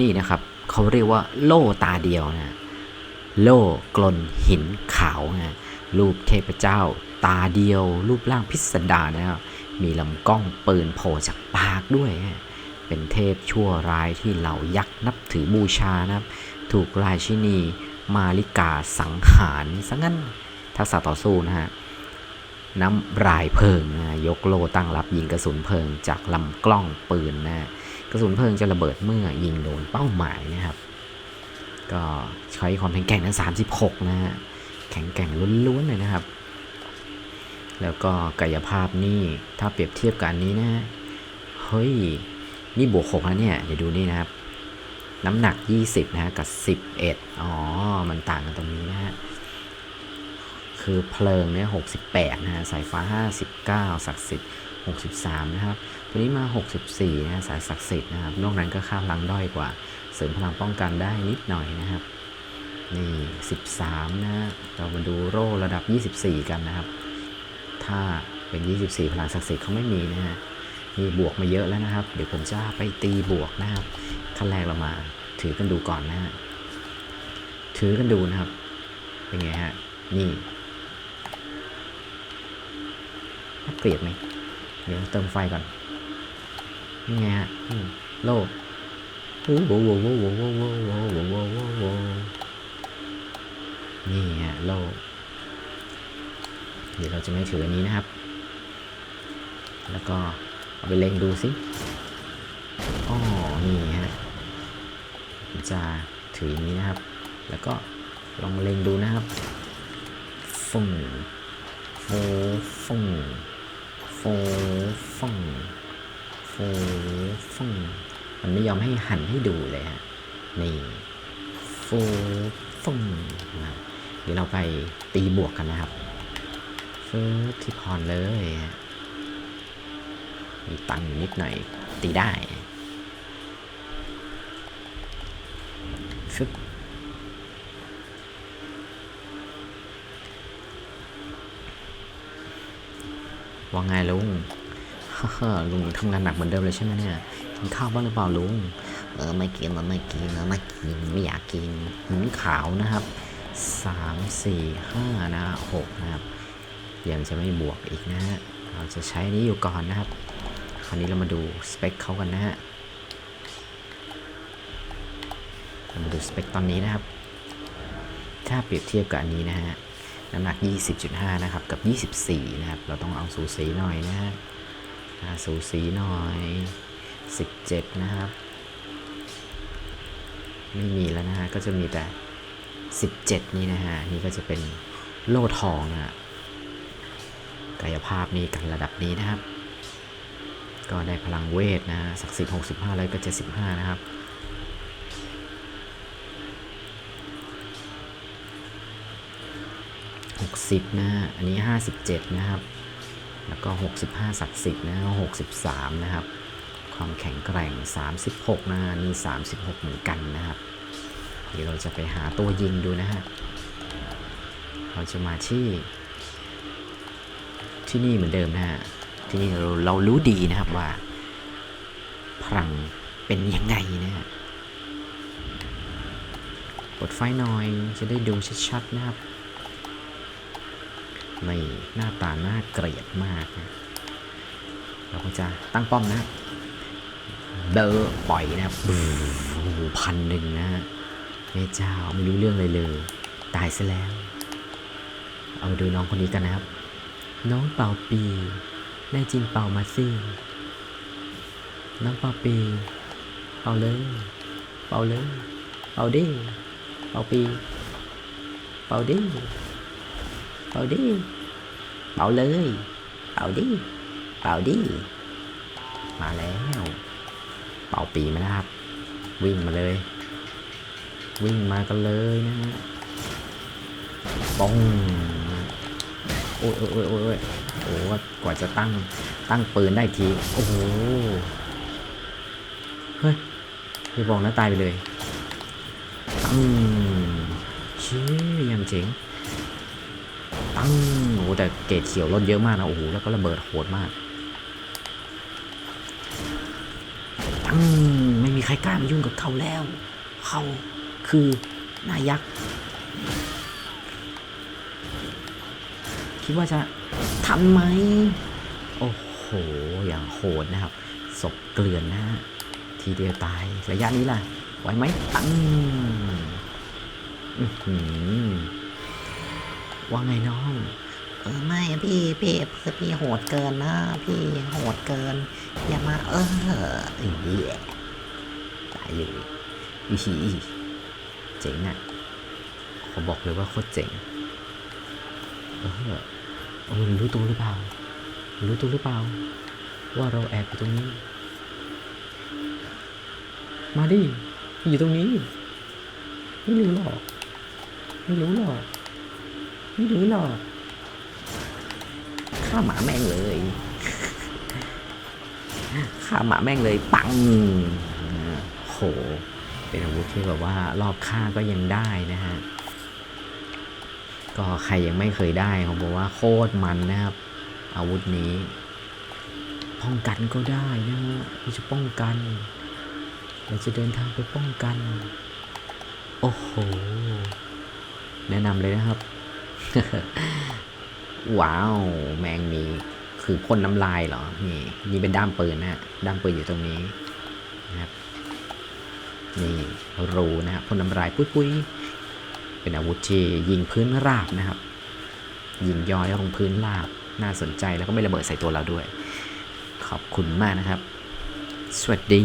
นี่นะครับเขาเรียกว่าโล่ตาเดียวนะโล่กลนหินขาวนะรูปเทพเจ้า ตาเดียว รูปร่างพิสดารนะครับมีลำกล้องปืนโผล่จากปากด้วยนะเป็นเทพชั่วร้ายที่เหล่ายักษ์นับถือบูชานะครับ ถูกราชินีมาริกาสังหารซะงั้นทักษะต่อสู้นะฮะน้ำรายเพลิงนะยกโลตั้งรับยิงกระสุนเพลิงจากลำกล้องปืนนะ ระสุนเพลิงจะระเบิดเมื่อยิงโดนเป้าหมายนะครับ ก็ใช้ความแข็งแกร่งทั้ง36 นะฮะ แข็งแกร่งล้วนๆเลยนะครับ แล้วก็กายภาพนี่ถ้าเปรียบเทียบกันนี้นะ เฮ้ย นี่บวก6นะเนี่ย เดี๋ยวดูนี่นะครับ น้ำหนัก 20 นะฮะ กับ 11 อ๋อ มันต่างกันตรงนี้นะฮะคือเพลิงเนี่ย68นะฮะ สายฟ้า59ศักดิ์สิทธิ์ 63 นะครับ ตัวนี้มา 64นะฮะสายศักดิ์สิทธิ์นะครับ นอกนั้นก็ค่าพลังด้อยกว่า เสริมพลังป้องกันได้นิดหน่อยนะครับ นี่ 13 นะฮะเรามาดูโร่ระดับ 24 กันนะครับ ถ้าเป็น 24 พลังศักดิ์สิทธิ์เขาไม่มีนะฮะมีบวกมาเยอะแล้วนะครับ เดี๋ยวผมจะไปตีบวกนะครับขั้นแรกเรามาถือกันดูก่อนนะฮะ ถือกันดูนะครับ เป็นไงฮะ นี่น่าเกลียดไหม เดี๋ยวเติมไฟก่อนนี่ไงฮะอืมโล่โอ้โหโว้โหโว้โหโว้โหโว้โหโว้โหโว้โหนี่ฮะโล่เดี๋ยวเราจะไม่ถืออันนี้นะครับ แล้วก็เอาไปเล็งดูสิอ๋อนี่ฮะผมจะถืออย่างนี้นะครับ แล้วก็ลองเล็งดูนะครับฟึ่งโฟฟึ่งโฟฟึ่งโฟฟงมันไม่ยอมให้หันให้ดูเลยฮะนี่โฟฟงนะเดี๋ยวเราไปตีบวกกันนะครับฟึบที่พรเลยฮะมีตังนิดหน่อยตีได้ฟึบ ว่าไงลุงลุงทำงานหนักเหมือนเดิมเลยใช่ไหมเนี่ยกินข้าวบ้างหรือเปล่าลุงเออไม่กินมันไม่กินนะไม่กินไม่อยากกินหินขาวนะครับสามสี่ห้านะหกนะครับยังจะไม่บวกอีกนะฮะเราจะใช้นี้อยู่ก่อนนะครับ คราวนี้เรามาดูสเปคเขากันนะฮะมาดูสเปคตอนนี้นะครับ ถ้าเปรียบเทียบกับอันนี้นะฮะ น้ำหนัก 20.5 นะครับ กับ 24 นะครับ เราต้องเอาสูสีหน่อยนะฮะสูสีหน่อย 17 นะครับ ไม่มีแล้วนะฮะ ก็จะมีแต่ 17 นี่นะฮะ นี่ก็จะเป็นโล่ทองนะฮะกายภาพนี่กันระดับนี้นะครับ ก็ได้พลังเวทนะฮะศักดิ์สิทธิ์65 แล้วก็ 75 นะครับ 60 นะฮะ อันนี้ 57 นะครับ แล้วก็ 65 ศักดิ์สิทธิ์นะ63 นะครับ ความแข็งแกร่ง 36 นะฮะนี่ 36 เหมือนกันนะครับ เดี๋ยวเราจะไปหาตัวยิงดูนะฮะ เราจะมาที่ที่นี่เหมือนเดิมนะฮะ ที่นี่เราเรารู้ดีนะครับว่า พลังเป็นยังไงนะฮะกดไฟหน่อยจะได้ดูชัดๆนะครับ ไม่หน้าตาน่าเกลียดมากนะเราก็จะตั้งป้อมนะ เดอปล่อยนะบโอ้โหพันหนึ่งนะแม่เจ้าไม่รู้เรื่องเลยเลย ตายซะแล้ว เอาดูน้องคนนี้กันนะครับ น้องเป่าปีแน่จริงเป่ามาสิน้องเป่าปี เป่าเลย เป่าเลย เป่าดิเป่าปี เป่าดิเป่าดิ เป่าเลยเป่าดิเป่าดิมาแล้ว เป่าปีมาแล้วครับ วิ่งมาเลย วิ่งมากันเลยนะฮะปองโอ้ยโอ้ยโอ้ยโอ้ยโอ้กว่าจะตั้งตั้งปืนได้ที โอ้โห เฮ้ยอย่าบอกนะตายไปเลยตั้งชี่ยยังเจ๋งตั้ง แต่เกรดเขียวลดเยอะมากนะ โอ้โห แล้วก็ระเบิดโหดมากตั้งไม่มีใครกล้ามายุ่งกับเขาแล้ว เขาคือนายยักษ์ คิดว่าจะทันไหม โอ้โห อย่างโหดนะครับ ศพเกลื่อนหนะฮะทีเดียวตาย ระยะนี้ล่ะ ไหวไหมตังอื้อหือว่าไงน้อง ไม่พี่พี่พี่โหดเกินนะ พี่โหดเกิน อย่ามาเออเอ้ยตายเลยวิธีเจ๋งอะขอบอกเลยว่าโคตรเจ๋งเออเออรู้ตัวหรือเปล่ารู้ตัวหรือเปล่า ว่าเราแอบอยู่ตรงนี้ มาดิอยู่ตรงนี้ ไม่รู้หรอก ไม่รู้หรอก ไม่รู้หรอก ฆ่าหมาแม่งเลยฆ่าหมาแม่งเลยปังโห เป็นอาวุธที่แบบว่ารอบข้าก็ยังได้นะฮะ ก็ใครยังไม่เคยได้ผมบอกว่าโคตรมันนะครับ อาวุธนี้ ป้องกันก็ได้นะฮะเราจะป้องกัน เราจะเดินทางไปป้องกัน โอ้โห แนะนำเลยนะครับ ว้าว แมงมีคือพ่นน้ำลายเหรอ นี่นี่เป็นด้ามปืนนะฮะ ด้ามปืนอยู่ตรงนี้นะครับ นี่รูนะครับพ่นน้ำลายปุ้ยๆเป็นอาวุธที่ยิงพื้นราบนะครับ ยิงย้อยลงพื้นราบ น่าสนใจแล้วก็ไม่ระเบิดใส่ตัวเราด้วย ขอบคุณมากนะครับ สวัสดี